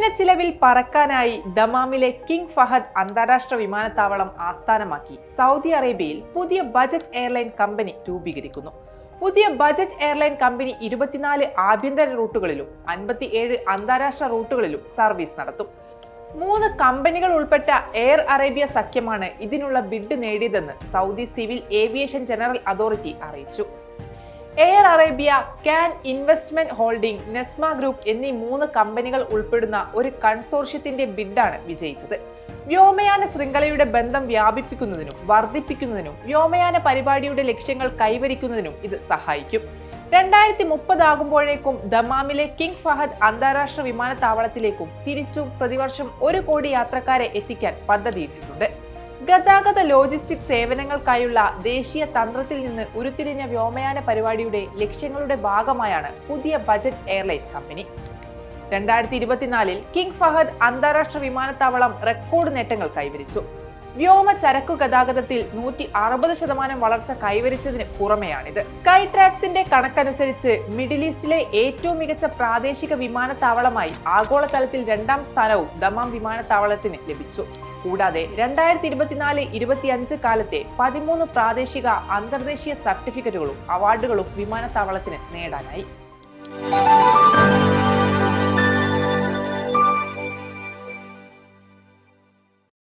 കുറഞ്ഞ ചിലവിൽ പറക്കാനായി ദമാമിലെ കിങ് ഫഹദ് അന്താരാഷ്ട്ര വിമാനത്താവളം ആസ്ഥാനമാക്കി. സൗദി അറേബ്യയിൽ പുതിയ ബജറ്റ് എയർലൈൻ കമ്പനി രൂപീകരിക്കുന്നു. പുതിയ ബജറ്റ് എയർലൈൻ കമ്പനി ഇരുപത്തിനാല് ആഭ്യന്തര റൂട്ടുകളിലും അൻപത്തിയേഴ് അന്താരാഷ്ട്ര റൂട്ടുകളിലും സർവീസ് നടത്തും. മൂന്ന് കമ്പനികൾ ഉൾപ്പെട്ട എയർ അറേബ്യ സഖ്യമാണ് ഇതിനുള്ള bid നേടിയതെന്ന് Saudi civil aviation general authority അറിയിച്ചു. Air Arabia Can investment holding Nesma group എന്നീ മൂന്ന് കമ്പനികൾ ഉൾപ്പെടുന്ന ഒരു കൺസോർഷ്യത്തിന്റെ ബിഡാണ് വിജയിച്ചത്. വ്യോമയാന ശൃംഖലയുടെ ബന്ധം വ്യാപിപ്പിക്കുന്നതിനും വർദ്ധിപ്പിക്കുന്നതിനും വ്യോമയാന പരിപാടിയുടെ ലക്ഷ്യങ്ങൾ കൈവരിക്കുന്നതിനും ഇത് സഹായിക്കും. രണ്ടായിരത്തി മുപ്പതാകുമ്പോഴേക്കും ദമാമിലെ കിങ് ഫഹദ് അന്താരാഷ്ട്ര വിമാനത്താവളത്തിലേക്കും തിരിച്ചും പ്രതിവർഷം ഒരു കോടി യാത്രക്കാരെ എത്തിക്കാൻ പദ്ധതിയിട്ടിട്ടുണ്ട്. ഗതാഗത ലോജിസ്റ്റിക് സേവനങ്ങൾക്കായുള്ള ദേശീയ തന്ത്രത്തിൽ നിന്ന് ഉരുത്തിരിഞ്ഞ വ്യോമയാന പരിപാടിയുടെ ലക്ഷ്യങ്ങളുടെ ഭാഗമായാണ് പുതിയ ബജറ്റ് എയർലൈൻ കമ്പനി. രണ്ടായിരത്തി ഇരുപത്തിനാലിൽ കിങ് ഫഹദ് അന്താരാഷ്ട്ര വിമാനത്താവളം റെക്കോർഡ് നേട്ടങ്ങൾ കൈവരിച്ചു. വ്യോമ ചരക്കു ഗതാഗതത്തിൽ നൂറ്റി അറുപത് ശതമാനം വളർച്ച കൈവരിച്ചതിന് പുറമെയാണിത്. കൈട്രാക്സിന്റെ ട്രാക്സിന്റെ കണക്കനുസരിച്ച് മിഡിൽ ഈസ്റ്റിലെ ഏറ്റവും മികച്ച പ്രാദേശിക വിമാനത്താവളമായി ആഗോളതലത്തിൽ രണ്ടാം സ്ഥാനവും ദമാം വിമാനത്താവളത്തിന് ലഭിച്ചു. കൂടാതെ രണ്ടായിരത്തി ഇരുപത്തിനാല് ഇരുപത്തിയഞ്ച് കാലത്തെ പതിമൂന്ന് പ്രാദേശിക അന്തർദേശീയ സർട്ടിഫിക്കറ്റുകളും അവാർഡുകളും വിമാനത്താവളത്തിന് നേടാനായി.